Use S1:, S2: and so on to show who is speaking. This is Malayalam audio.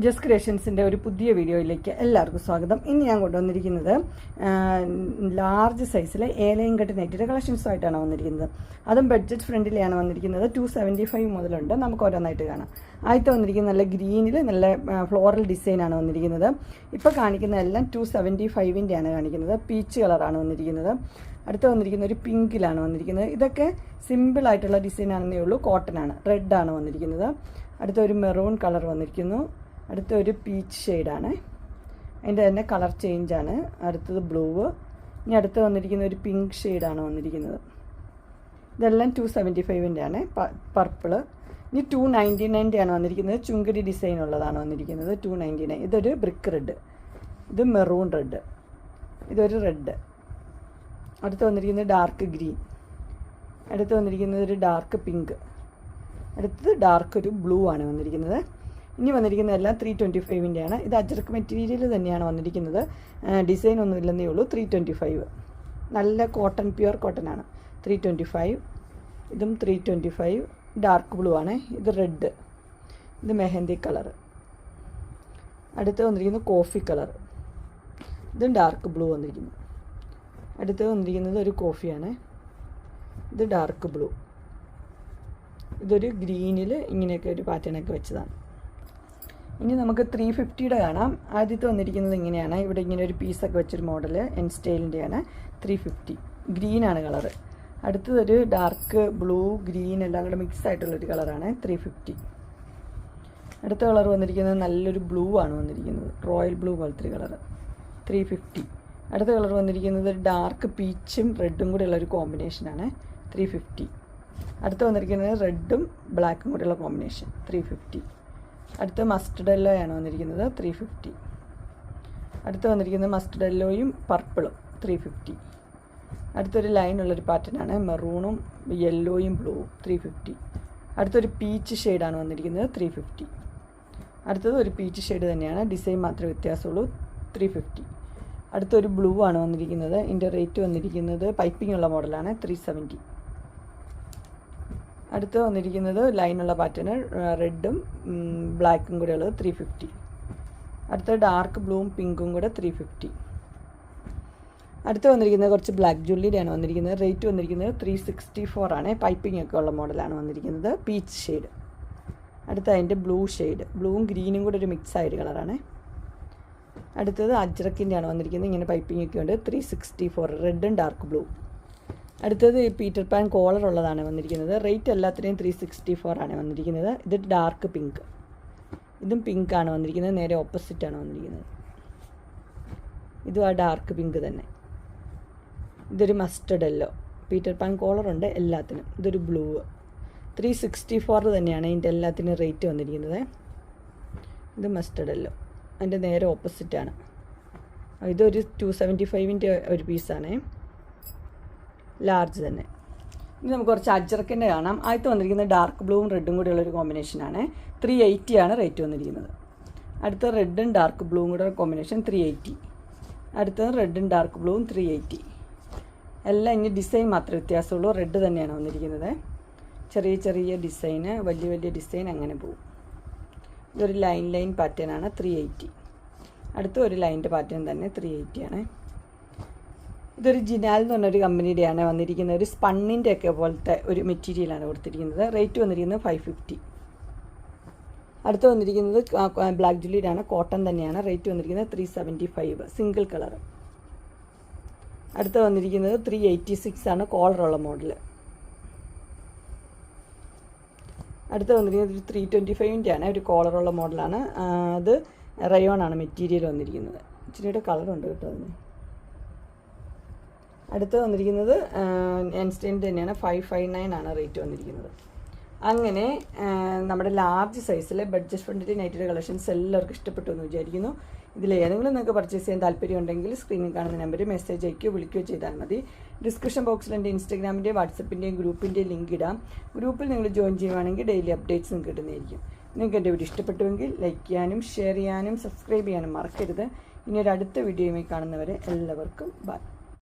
S1: ജസ് ക്രിയേഷൻസിന്റെ ഒരു പുതിയ വീഡിയോയിലേക്ക് എല്ലാവർക്കും സ്വാഗതം. ഇന്ന് ഞാൻ കൊണ്ടുവന്നിരിക്കുന്നത് ലാർജ് സൈസിലെ ഏലയും കട്ട് നെറ്റിന്റെ കളക്ഷൻസുമായിട്ടാണ് വന്നിരിക്കുന്നത്. അതും ബഡ്ജറ്റ് ഫ്രണ്ടിലാണ് വന്നിരിക്കുന്നത്. ടു സെവന്റി ഫൈവ് മുതലുണ്ട്. നമുക്ക് ഓരോന്നായിട്ട് കാണാം. ആദ്യത്തെ വന്നിരിക്കുന്ന നല്ല ഗ്രീനിൽ നല്ല ഫ്ലോറൽ ഡിസൈനാണ് വന്നിരിക്കുന്നത്. ഇപ്പോൾ കാണിക്കുന്ന എല്ലാം ടു സെവന്റി ഫൈവിന്റെയാണ് കാണിക്കുന്നത്. പീച്ച് കളറാണ് വന്നിരിക്കുന്നത്. അടുത്ത് വന്നിരിക്കുന്ന ഒരു പിങ്കിലാണ് വന്നിരിക്കുന്നത്. ഇതൊക്കെ സിമ്പിൾ ആയിട്ടുള്ള ഡിസൈൻ ആണെന്നേ ഉള്ളൂ. കോട്ടൺ ആണ്. റെഡ് ആണ് വന്നിരിക്കുന്നത്. അടുത്ത ഒരു മെറൂൺ കളർ വന്നിരിക്കുന്നു. അടുത്ത ഒരു പീച്ച് ഷെയ്ഡാണ് അതിന്റെ തന്നെ കളർ ചേഞ്ചാണ് അടുത്തത് ബ്ലൂ ഇനി അടുത്ത് വന്നിരിക്കുന്ന ഒരു പിങ്ക് ഷെയ്ഡാണ് വന്നിരിക്കുന്നത്. ഇതെല്ലാം ടു സെവന്റി ഫൈവിന്റെ ആണ് പർപ്പിൾ ഇനി ടു നയന്റി നയന്റെ ആണ് വന്നിരിക്കുന്നത്. ചുങ്കടി ഡിസൈൻ ഉള്ളതാണ് വന്നിരിക്കുന്നത്. ടു നയന്റി നയൻ ഇതൊരു ബ്രിക്ക് റെഡ് ഇത് മെറൂൺ റെഡ് ഇതൊരു റെഡ് അടുത്ത് വന്നിരിക്കുന്നത് ഡാർക്ക് ഗ്രീൻ അടുത്ത് വന്നിരിക്കുന്നത് ഒരു ഡാർക്ക് പിങ്ക് അടുത്തത് ഡാർക്ക് ഒരു ബ്ലൂ ആണ് വന്നിരിക്കുന്നത്. ഇനി വന്നിരിക്കുന്ന എല്ലാം ത്രീ ട്വന്റി ഫൈവിന്റെയാണ് ഇത് അജർക്ക് മെറ്റീരിയൽ തന്നെയാണ് വന്നിരിക്കുന്നത്. ഡിസൈൻ ഒന്നും ഇല്ലെന്നേ ഉള്ളൂ. ത്രീ ട്വന്റി ഫൈവ് നല്ല കോട്ടൺ പ്യുവർ കോട്ടൺ ആണ്. ത്രീ ട്വന്റി ഫൈവ് ഇതും three twenty five dark blue ആണ്. ഇത് റെഡ് ഇത് മെഹന്തി കളർ അടുത്ത് വന്നിരിക്കുന്നത് കോഫി കളർ ഇതും ഡാർക്ക് ബ്ലൂ വന്നിരിക്കുന്നു. അടുത്ത് വന്നിരിക്കുന്നത് ഒരു കോഫിയാണ് ഇത് ഡാർക്ക് ബ്ലൂ ഇതൊരു ഗ്രീനിൽ ഇങ്ങനെയൊക്കെ ഒരു പാറ്റേണൊക്കെ വെച്ചതാണ്. ഇനി നമുക്ക് ത്രീ ഫിഫ്റ്റിയുടെ കാണാം. ആദ്യത്തെ വന്നിരിക്കുന്നത് ഇങ്ങനെയാണ്. ഇവിടെ ഇങ്ങനെ ഒരു പീസൊക്കെ വെച്ചൊരു മോഡൽ എൻ സ്റ്റൈലിന്റെയാണ് ത്രീ ഫിഫ്റ്റി ഗ്രീനാണ് കളറ് അടുത്തതൊരു ഡാർക്ക് ബ്ലൂ ഗ്രീൻ എല്ലാം കൂടെ മിക്സ് ആയിട്ടുള്ളൊരു കളറാണ് ത്രീ ഫിഫ്റ്റി അടുത്ത കളർ വന്നിരിക്കുന്നത് നല്ലൊരു ബ്ലൂ ആണ് വന്നിരിക്കുന്നത്. റോയൽ ബ്ലൂ പോലത്തെ കളർ ത്രീ ഫിഫ്റ്റി അടുത്ത കളർ വന്നിരിക്കുന്നത് ഡാർക്ക് പീച്ചും റെഡും കൂടെ ഉള്ളൊരു കോമ്പിനേഷനാണ് ത്രീ ഫിഫ്റ്റി അടുത്ത വന്നിരിക്കുന്നത് റെഡും ബ്ലാക്കും കൂടെയുള്ള കോമ്പിനേഷൻ ത്രീ ഫിഫ്റ്റി അടുത്ത മസ്റ്റർഡ് യെല്ലോയാണ് വന്നിരിക്കുന്നത് ത്രീ ഫിഫ്റ്റി അടുത്ത് വന്നിരിക്കുന്നത് മസ്റ്റർഡ് യെല്ലോയും പർപ്പിളും ത്രീ ഫിഫ്റ്റി അടുത്തൊരു ലൈനുള്ളൊരു പാറ്റേണാണ് മെറൂണും യെല്ലോയും ബ്ലൂവും ത്രീ ഫിഫ്റ്റി അടുത്തൊരു പീച്ച് ഷെയ്ഡാണ് വന്നിരിക്കുന്നത് ത്രീ ഫിഫ്റ്റി അടുത്തത് ഒരു പീച്ച് ഷെയ്ഡ് തന്നെയാണ് ഡിസൈൻ മാത്രമേ വ്യത്യാസമുള്ളൂ ത്രീ ഫിഫ്റ്റി അടുത്തൊരു ബ്ലൂ ആണ് വന്നിരിക്കുന്നത് ഇതിന്റെ റേറ്റ് വന്നിരിക്കുന്നത് പൈപ്പിംഗ് ഉള്ള മോഡലാണ് ത്രീ സെവന്റി അടുത്ത് വന്നിരിക്കുന്നത് ലൈനുള്ള പാറ്റേൺ റെഡും ബ്ലാക്കും കൂടെ ഉള്ളത് ത്രീ ഫിഫ്റ്റി അടുത്ത ഡാർക്ക് ബ്ലൂവും പിങ്കും കൂടെ ത്രീ ഫിഫ്റ്റി അടുത്ത് വന്നിരിക്കുന്നത് കുറച്ച് ബ്ലാക്ക് ജുള്ളിയുടെയാണ് വന്നിരിക്കുന്നത്. റേറ്റ് വന്നിരിക്കുന്നത് ത്രീ സിക്സ്റ്റി ഫോർ ആണ് പൈപ്പിംഗ് ഒക്കെ ഉള്ള മോഡലാണ് വന്നിരിക്കുന്നത്. Peach shade. അടുത്ത അതിന്റെ ബ്ലൂ ഷെയ്ഡ്. ബ്ലൂവും ഗ്രീനും കൂടെ ഒരു മിക്സ് ആയൊരു കളറാണ്. അടുത്തത് അജ്രക്കിന്റെയാണ് വന്നിരിക്കുന്നത്. ഇങ്ങനെ പൈപ്പിംഗ് ഒക്കെ ഉണ്ട്. Three sixty four. റെഡും ഡാർക്ക് ബ്ലൂ അടുത്തത് പീറ്റർ പാൻ കോളർ ഉള്ളതാണ് വന്നിരിക്കുന്നത്. റേറ്റ് എല്ലാത്തിനെയും ത്രീ സിക്സ്റ്റി ഫോർ ആണ് വന്നിരിക്കുന്നത്. ഇത് ഡാർക്ക് പിങ്ക് ഇതും പിങ്ക് ആണ് വന്നിരിക്കുന്നത്. നേരെ ഓപ്പോസിറ്റ് ആണ് വന്നിരിക്കുന്നത്. ഇതും ആ ഡാർക്ക് പിങ്ക് തന്നെ. ഇതൊരു മസ്റ്റർഡ് എല്ലോ പീറ്റർ പാൻ കോളർ ഉണ്ട് എല്ലാത്തിനും. ഇതൊരു ബ്ലൂ ത്രീ സിക്സ്റ്റി ഫോർ തന്നെയാണ് ഇതിന്റെ എല്ലാത്തിനും റേറ്റ് വന്നിരിക്കുന്നത്. ഇത് മസ്റ്റർഡ് എല്ലോ അതിന്റെ നേരെ ഓപ്പോസിറ്റാണ് ഇതൊരു ടു സെവന്റി ഫൈവിന്റെ ഒരു പീസാണേ ലാർജ് തന്നെ. ഇനി നമുക്ക് കുറച്ച് അജറക്കിന്റെ കാണാം. ആദ്യത്തെ വന്നിരിക്കുന്നത് ഡാർക്ക് ബ്ലൂവും റെഡും കൂടെയുള്ള ഒരു കോമ്പിനേഷനാണ് ത്രീ എയ്റ്റി ആണ് റേറ്റ് വന്നിരിക്കുന്നത്. അടുത്ത റെഡും ഡാർക്ക് ബ്ലൂവും കൂടെ കോമ്പിനേഷൻ ത്രീ എയ്റ്റി അടുത്തത് റെഡും ഡാർക്ക് ബ്ലൂവും ത്രീ എയ്റ്റി എല്ലാം ഇനി ഡിസൈൻ മാത്രമേ വ്യത്യാസമുള്ളൂ. റെഡ് തന്നെയാണ് വന്നിരിക്കുന്നത്. ചെറിയ ചെറിയ ഡിസൈന് വലിയ വലിയ ഡിസൈൻ അങ്ങനെ പോകും. ഇതൊരു ലൈൻ ലൈൻ പാറ്റേൺ ആണ് ത്രീ എയ്റ്റി അടുത്ത ഒരു ലൈന്റെ പാറ്റേൺ തന്നെ ത്രീ എയ്റ്റി ആണ്. ഇതൊരു ജിനാൽ എന്ന് പറഞ്ഞൊരു കമ്പനിയുടെയാണ് വന്നിരിക്കുന്നത്. ഒരു സ്പണ്ണിന്റെ ഒക്കെ പോലത്തെ ഒരു മെറ്റീരിയലാണ് കൊടുത്തിരിക്കുന്നത്. റേറ്റ് വന്നിരിക്കുന്നത് ഫൈവ് ഫിഫ്റ്റി അടുത്ത് വന്നിരിക്കുന്നത് ബ്ലാക്ക് ജുലിയുടെ കോട്ടൺ തന്നെയാണ്. റേറ്റ് വന്നിരിക്കുന്നത് three seventy five single colour അടുത്ത് വന്നിരിക്കുന്നത് ത്രീ എയ്റ്റി സിക്സ് ആണ് കോളറുള്ള മോഡൽ അടുത്ത് വന്നിരിക്കുന്നത് ഒരു ത്രീ ട്വന്റി ഫൈവിന്റെ ആണ് ഒരു കോളറുള്ള മോഡലാണ്. അത് റയോൺ ആണ് മെറ്റീരിയൽ വന്നിരിക്കുന്നത്. ഇച്ചിരിയുടെ കളറുണ്ട് കേട്ടോ അതിന്. അടുത്ത് വന്നിരിക്കുന്നത് എൻസ്റ്റൈന്റെ തന്നെയാണ്. ഫൈവ് ഫൈവ് നയൻ ആണ് റേറ്റ് വന്നിരിക്കുന്നത്. അങ്ങനെ നമ്മുടെ ലാർജ് സൈസിലെ ബഡ്ജറ്റ് ഫ്രണ്ടിന്റെ നൈറ്റഡ് കളക്ഷൻസ് എല്ലാവർക്കും ഇഷ്ടപ്പെട്ടു എന്ന് വിചാരിക്കുന്നു. ഇതിൽ ഏതെങ്കിലും നിങ്ങൾക്ക് പർച്ചേസ് ചെയ്യാൻ താല്പര്യം ഉണ്ടെങ്കിൽ സ്ക്രീനിൽ കാണുന്ന നമ്പറിൽ മെസ്സേജ് അയക്കുകയോ വിളിക്കുകയോ ചെയ്താൽ മതി. ഡിസ്ക്രിപ്ഷൻ ബോക്സിൽ എന്റെ ഇൻസ്റ്റാഗ്രാമിന്റെയും വാട്സപ്പിന്റെയും ഗ്രൂപ്പിന്റെയും ലിങ്ക് ഇടാം. ഗ്രൂപ്പിൽ നിങ്ങൾ ജോയിൻ ചെയ്യുവാണെങ്കിൽ ഡെയിലി അപ്ഡേറ്റ്സ് കിട്ടുന്നതായിരിക്കും. നിങ്ങൾക്ക് എന്റെ വീഡിയോ ഇഷ്ടപ്പെട്ടുവെങ്കിൽ ലൈക്ക് ചെയ്യാനും ഷെയർ ചെയ്യാനും സബ്സ്ക്രൈബ് ചെയ്യാനും മറക്കരുത്. ഇനി ഒരു അടുത്ത വീഡിയോയുമായി കാണുന്നവരെ എല്ലാവർക്കും ബൈ